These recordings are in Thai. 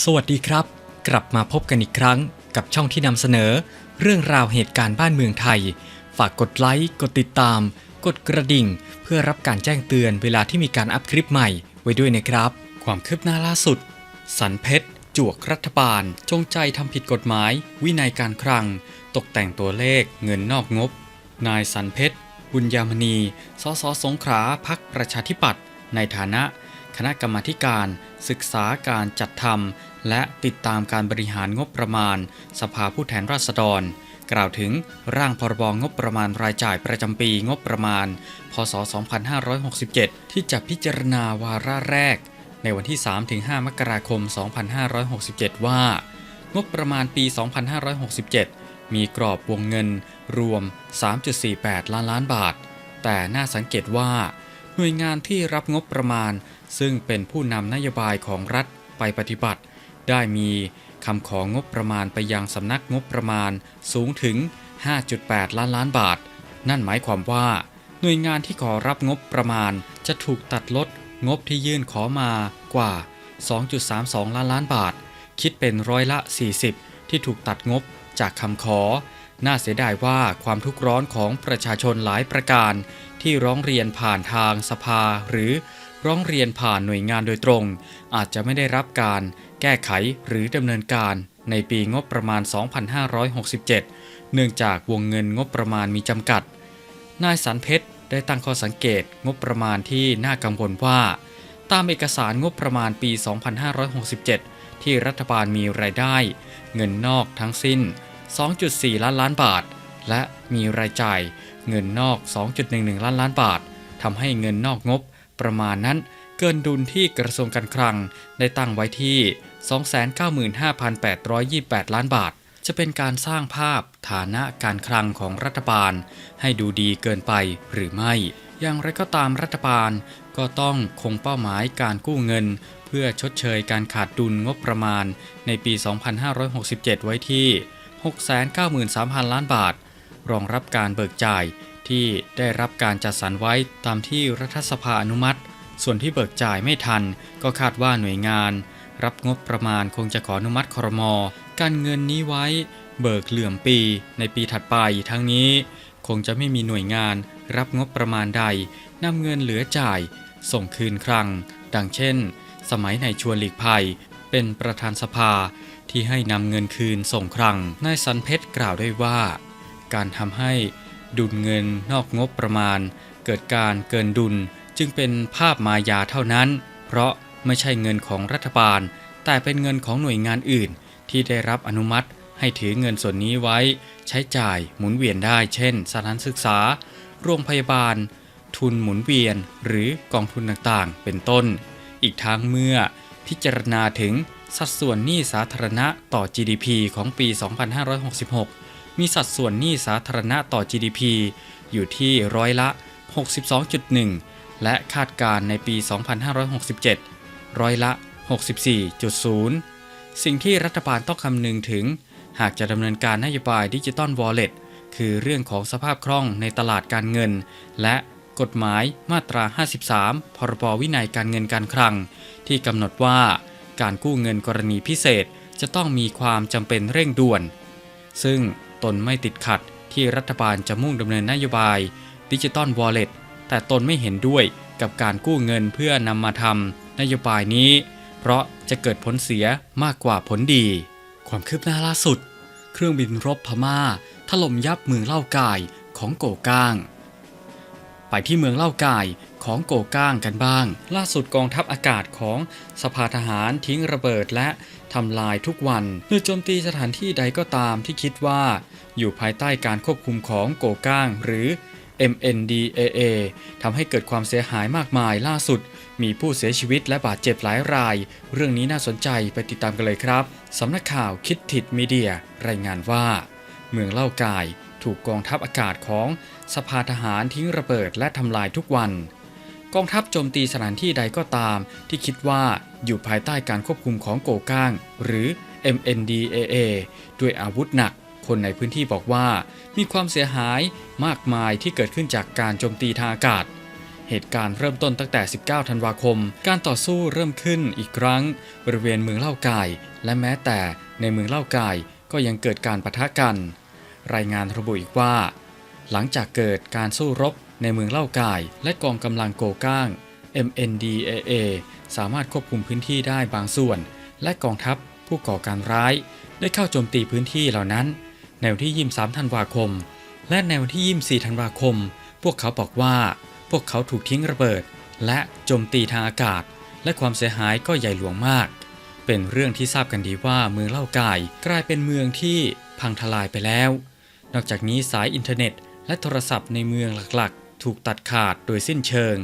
สวัสดีครับ กลับมาพบกันอีกครั้งกับช่องที่นำเสนอ เรื่องราวเหตุการณ์บ้านเมืองไทย ฝากกดไลค์ กดติดตาม กดกระดิ่ง เพื่อรับการแจ้งเตือนเวลาที่มีการอัพคลิปใหม่ไว้ด้วยนะครับ ความคืบหน้าล่าสุด สันเพชรจวกรัฐบาล จงใจทำผิดกฎหมาย วินัยการคลัง ตกแต่งตัวเลขเงินนอกงบ นายสันเพชรบุญยามณี สสสงขลาพักประชาธิปัตย์ในฐานะ คณะกรรมการ ศึกษาการจัดทำและติดตามการบริหารงบประมาณ สภาผู้แทนราษฎร กล่าวถึงร่างพรบงบประมาณรายจ่ายประจำปีงบประมาณ พศ 2567 ที่จะพิจารณาวาระแรก ในวันที่ 3-5 มกราคม 2567 ว่า งบประมาณปี 2567 มีกรอบวงเงินรวม 3.48 ล้านล้านบาท แต่น่าสังเกตว่า หน่วยงานที่รับงบประมาณ ซึ่งเป็นผู้นำนโยบายของรัฐไปปฏิบัติ ได้มีคำของงบประมาณไปยังสำนักงบประมาณสูงถึง 5.8 ล้านล้านบาท นั่นหมายความว่า หน่วยงานที่ขอรับงบประมาณจะถูกตัดลดงบที่ยื่นขอมากว่า 2.32 ล้านล้านบาท คิดเป็นร้อยละ 40 ที่ถูกตัดงบจากคำขอ น่าเสียดายว่าความทุกข์ร้อนของประชาชนหลายประการ ที่ร้องเรียนผ่านทางสภา หรือร้องเรียนผ่านหน่วยงานโดยตรง อาจจะไม่ได้รับการแก้ไขหรือดำเนินการในปีงบประมาณ 2567 เนื่องจากวงเงินงบประมาณมีจำกัด นายสันเพชรได้ตั้งข้อสังเกตงบประมาณที่น่ากังวลว่า ตามเอกสารงบประมาณปี 2567 ที่รัฐบาลมีรายได้ เงินนอกทั้งสิ้น 2.4 ล้านล้านบาท และมีรายจ่ายเงินนอก 2.11 ล้านล้านบาททำให้เงินนอกงบประมาณนั้นเกินดุลที่กระทรวงการคลังได้ตั้งไว้ที่ 295,828 ล้านบาท จะเป็นการสร้างภาพฐานะการคลังของรัฐบาล ให้ดูดีเกินไปหรือไม่ อย่างไรก็ตามรัฐบาลก็ต้องคงเป้าหมายการกู้เงิน เพื่อชดเชยการขาดดุลงบประมาณในปี 2567 ไว้ที่ 693,000 ล้านบาท รองรับการเบิกจ่ายที่ได้รับการจัดสรรไว้ตามที่รัฐสภาอนุมัติ ส่วนที่เบิกจ่ายไม่ทัน ก็คาดว่าหน่วยงาน รับงบประมาณคงจะขออนุมัติครม การเงินนี้ไว้ เบิกเหลื่อมปีในปีถัดไปทั้งนี้ คงจะไม่มีหน่วยงานรับงบประมาณใดนำเงินเหลือจ่าย ส่งคืนคลังดังเช่น สมัยในชวนหลีกภัย เป็นประธานสภา ที่ให้นำเงินคืนส่งคลังนายสันเพชรกล่าวได้ว่า การทำให้ดุลเงินนอกงบประมาณ เกิดการเกินดุลจึงเป็นภาพมายาเท่านั้น เพราะไม่ใช่เงินของรัฐบาล แต่เป็นเงินของหน่วยงานอื่น ที่ได้รับอนุมัติให้ถือเงินส่วนนี้ไว้ ใช้จ่ายหมุนเวียนได้ เช่น สถานศึกษา โรงพยาบาล ทุนหมุนเวียนหรือกองทุนต่างๆ เป็นต้น อีกทั้งเมื่อพิจารณาถึง สัดส่วนหนี้สาธารณะต่อ GDP ของปี 2566 มีสัดส่วนหนี้สาธารณะต่อ GDP อยู่ที่ร้อยละ 62.1 และคาดการณ์ในปี 2567 ร้อยละ 64.0 สิ่งที่รัฐบาลต้องคำนึงถึง หากจะดำเนินการนโยบายดิจิตอลวอลเล็ตคือเรื่องของสภาพคล่องในตลาดการเงิน และกฎหมายมาตรา 53 พรบวินัยการเงินการคลัง ที่กำหนดว่า การกู้เงินกรณีพิเศษจะต้องมีความจำเป็นเร่งด่วน ซึ่งตนไม่ติดขัดที่รัฐบาลจะมุ่งดำเนินนโยบายดิจิตอลวอลเล็ตแต่ตนไม่เห็นด้วยกับการกู้เงินเพื่อนำมาทำนโยบายนี้ เพราะจะเกิดผลเสียมากกว่าผลดี ความคืบหน้าล่าสุด เครื่องบินรบพม่าถล่มยับเมืองเล่ากายของโกก้าง ไปที่เมืองเล่ากายของโกก้างกันบ้าง ล่าสุดกองทัพอากาศของสภาทหารทิ้งระเบิดและทำลายทุกวันเมื่อโจมตีสถานที่ใดก็ตามที่คิดว่า อยู่ภายใต้การควบคุมของโกก้างหรือ MNDAA ทำให้เกิดความเสียหายมากมายล่าสุด มีผู้เสียชีวิตและบาดเจ็บหลายราย เรื่องนี้น่าสนใจไปติดตามกันเลยครับสำนักข่าวคิดทิดมีเดีย รายงานว่า เมืองเล่ากาย ถูกกองทัพอากาศของสภาทหารทิ้งระเบิดและทำลายทุกวัน กองทัพโจมตีสถานที่ใดก็ตาม ที่คิดว่าอยู่ภายใต้การควบคุมของโกก้าง หรือ MNDAA ด้วยอาวุธหนัก คนในพื้นที่บอกว่า มีความเสียหายมากมายที่เกิดขึ้นจากการโจมตีทางอากาศเหเหตุการณ์เริ่มต้นตั้งแต่ 19 ธันวาคม การต่อสู้เริ่มขึ้นอีกครั้ง บริเวณเมืองเล่ากาย และแม้แต่ในเมืองเล่ากายก็ยังเกิดการปะทะกัน รายงานระบุอีกว่า หลังจากเกิดการสู้รบในเมืองเล่ากาย และกองกำลังโกก้าง MNDAA สามารถควบคุมพื้นที่ได้บางส่วน และกองทัพผู้ก่อการร้าย ได้เข้าโจมตีพื้นที่เหล่านั้น ในวันที่ 23 ธันวาคม และในวันที่ 24 ธันวาคม พวกเขาบอกว่า พวกเขาถูกทิ้งระเบิด และโจมตีทางอากาศ และความเสียหายก็ใหญ่หลวงมาก เป็นเรื่องที่ทราบกันดีว่าเมืองเล่ากาย กลายเป็นเมืองที่พังทลายไปแล้ว นอกจากนี้สายอินเทอร์เน็ต และโทรศัพท์ในเมืองหลักๆ ถูกตัดขาดโดยสิ้นเชิง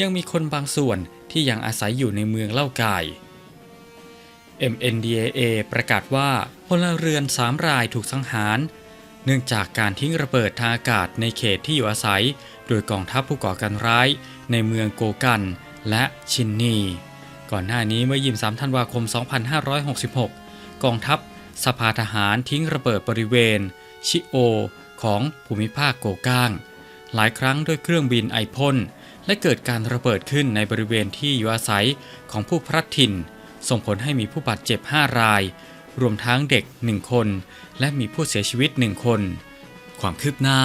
ยังมีคนบางส่วนที่ยังอาศัยอยู่ในเมืองเล่ากาย MNDAA ประกาศว่าพลเรือน3รายถูกสังหาร เนื่องจากการทิ้งระเบิดทางอากาศในเขตที่อยู่อาศัย โดยกองทัพผู้ก่อการร้ายในเมืองโกกันและชินนี ก่อนหน้านี้เมื่อ 23 ธันวาคม 2566 กองทัพสภาทหารทิ้งระเบิดบริเวณ ชิโอ ของภูมิภาคโกก้าง หลายครั้งด้วยเครื่องบินไอพ่นและเกิดการระเบิดขึ้นในบริเวณที่อยู่อาศัยของผู้พลัดถิ่น ส่งผลให้มีผู้บาดเจ็บ 5 ราย รวมทั้งเด็ก 1 คน และมีผู้เสียชีวิต 1 คน ความคืบหน้า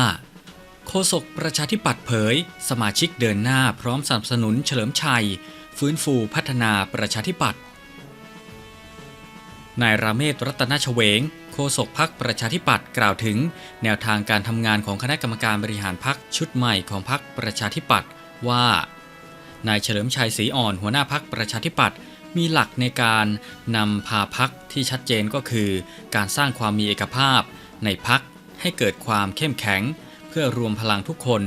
โฆษกประชาธิปัตย์เผย สมาชิกเดินหน้าพร้อมสนับสนุนเฉลิมชัย ฟื้นฟูพัฒนาประชาธิปัตย์ นายราเมศรัตนชเวง โฆษกพักประชาธิปัตย์กล่าวถึง แนวทางการทำงานของคณะกรรมการบริหารพักชุดใหม่ของพักประชาธิปัตย์ว่านายเฉลิมชัยศรีอ่อนหัวหน้าพักประชาธิปัตย์มีหลักในการนำพาพักที่ชัดเจนก็คือ การสร้างความมีเอกภาพ ในพักให้เกิดความเข้มแข็ง เพื่อรวมพลังทุกคน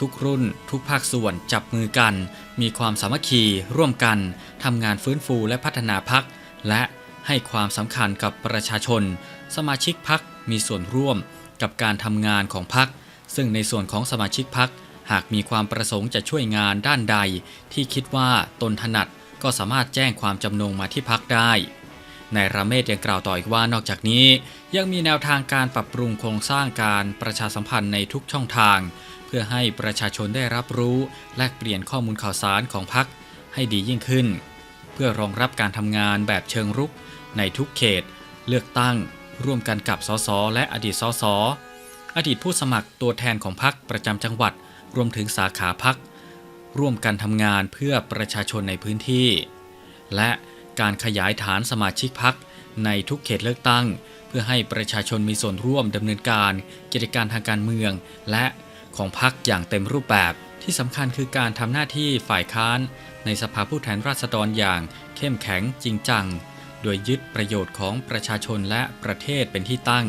ทุกรุ่น ทุกภาคส่วนจับมือกัน มีความสามัคคีร่วมกันทำงานฟื้นฟูและพัฒนาพักและ ให้ความสำคัญกับประชาชน สมาชิกพักมีส่วนร่วมกับการทำงานของพัก ซึ่งในส่วนของสมาชิกพักหากมีความประสงค์จะช่วยงานด้านใด ที่คิดว่าตนถนัดก็สามารถแจ้งความจำนงมาที่พักได้นายราเมศยังกล่าวต่ออีกว่านอกจากนี้ ยังมีแนวทางการปรับปรุงโครงสร้างการประชาสัมพันธ์ในทุกช่องทาง เพื่อให้ประชาชนได้รับรู้แลกเปลี่ยนข้อมูลข่าวสารของพักให้ดียิ่งขึ้น เพื่อรองรับการทำงานแบบเชิงรุก ในทุกเขต เลือกตั้ง ร่วมกันกับสสและอดีตสสอดีตผู้สมัครตัวแทนของพักประจำจังหวัด รวมถึงสาขาพักร่วมกันทำงานเพื่อประชาชนในพื้นที่ และการขยายฐานสมาชิกพักในทุกเขตเลือกตั้ง เพื่อให้ประชาชนมีส่วนร่วมดำเนินการกิจการทางการเมือง และของพักอย่างเต็มรูปแบบที่สำคัญคือการทำหน้าที่ฝ่ายค้านในสภาผู้แทนราษฎรอย่างเข้มแข็งจริงจัง ดยยึดประโยชน์ของประชาชนและประเทศเป็นที่ตั้ง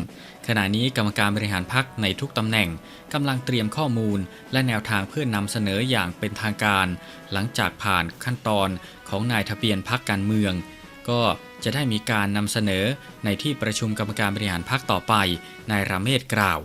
ขณะนี้กรรมการบริหารพักในทุกตำแหน่งกำลังเตรียมข้อมูล และแนวทางเพื่อนนำเสนออย่างเป็นทางการ หลังจากผ่านขั้นตอนของนายทะเบียนพักการเมือง ก็จะได้มีการนำเสนอในที่ประชุมกรรมการบริหารพักต่อไปนายราเมศกล่าว